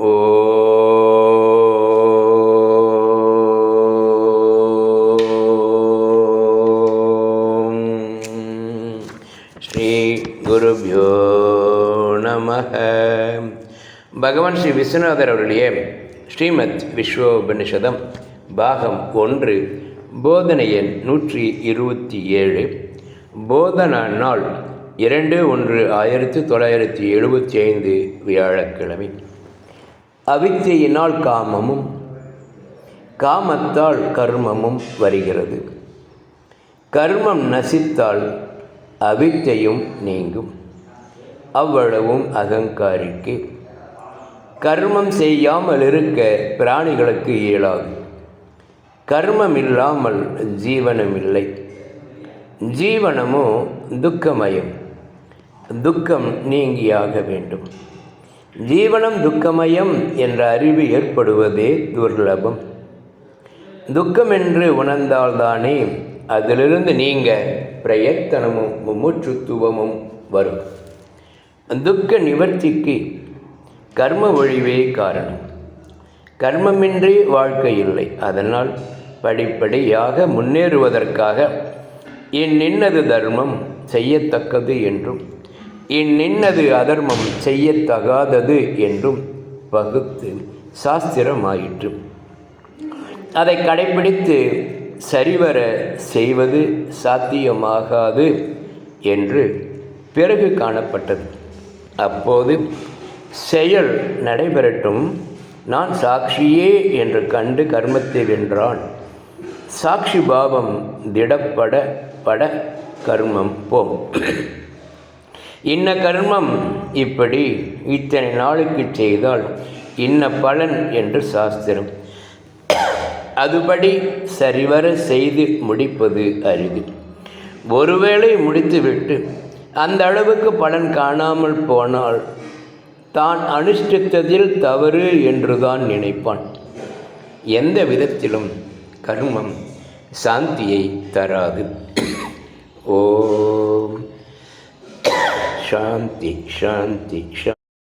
ஓம் ஸ்ரீ குருபியோ நம பகவான் ஸ்ரீ விஸ்வநாதர் அவருடைய ஸ்ரீமத் விஸ்வோபனிஷதம் பாகம் ஒன்று போதனை எண் நூற்றி இருபத்தி ஏழு. போதனா நாள் இரண்டு ஒன்று ஆயிரத்தி தொள்ளாயிரத்தி எழுபத்தி ஐந்து வியாழக்கிழமை. அவித்தையினால் காமமும் காமத்தால் கர்மமும் வருகிறது. கர்மம் நசித்தால் அவித்தையும் நீங்கும். அவ்வளவும் அகங்காரிக்கு. கர்மம் செய்யாமல் இருக்க பிராணிகளுக்கு இயலாது. கர்மம் இல்லாமல் ஜீவனம் இல்லை ஜீவனமோ துக்கமயம். துக்கம் நீங்கியாக வேண்டும். ஜீவனம் துக்கமயம் என்ற அறிவு ஏற்படுவதே துர்லபம். துக்கம் என்று உணர்ந்தால்தானே அதிலிருந்து நீங்க பிரயத்தனமும் மும்முற்றுத்துவமும் வரும். துக்க நிவர்த்திக்கு கர்ம ஒழிவே காரணம். கர்மமின்றி வாழ்க்கை இல்லை. அதனால் படிப்படியாக முன்னேறுவதற்காக என் நின்னது தர்மம் செய்யத்தக்கது என்றும் இன்னின்னது அதர்மம் செய்யத்தகாதது என்றும் பகுத்து சாஸ்திரமாயிற்று. அதை கடைபிடித்து சரிவர செய்வது சாத்தியமாகாது என்று பிறகு காணப்பட்டது. அப்போது செயல் நடைபெறட்டும் நான் சாட்சியே என்று கண்டு கர்மத்தை வென்றான். சாட்சி பாவம் திடப்பட பட கர்மம் போம். இன்ன கர்மம் இப்படி இத்தனை நாளுக்கு செய்தால் இன்ன பலன் என்று சாஸ்திரம். அதுபடி சரிவர செய்து முடிப்பது அரிது. ஒருவேளை முடித்துவிட்டு அந்த அளவுக்கு பலன் காணாமல் போனால் தான் அனுஷ்டித்ததில் தவறு என்றுதான் நினைப்பான். எந்த விதத்திலும் கர்மம் சாந்தியை தராது. ஓம். ಶಾಂತಿ ಶಾಂತಿ ಶಾಂತಿ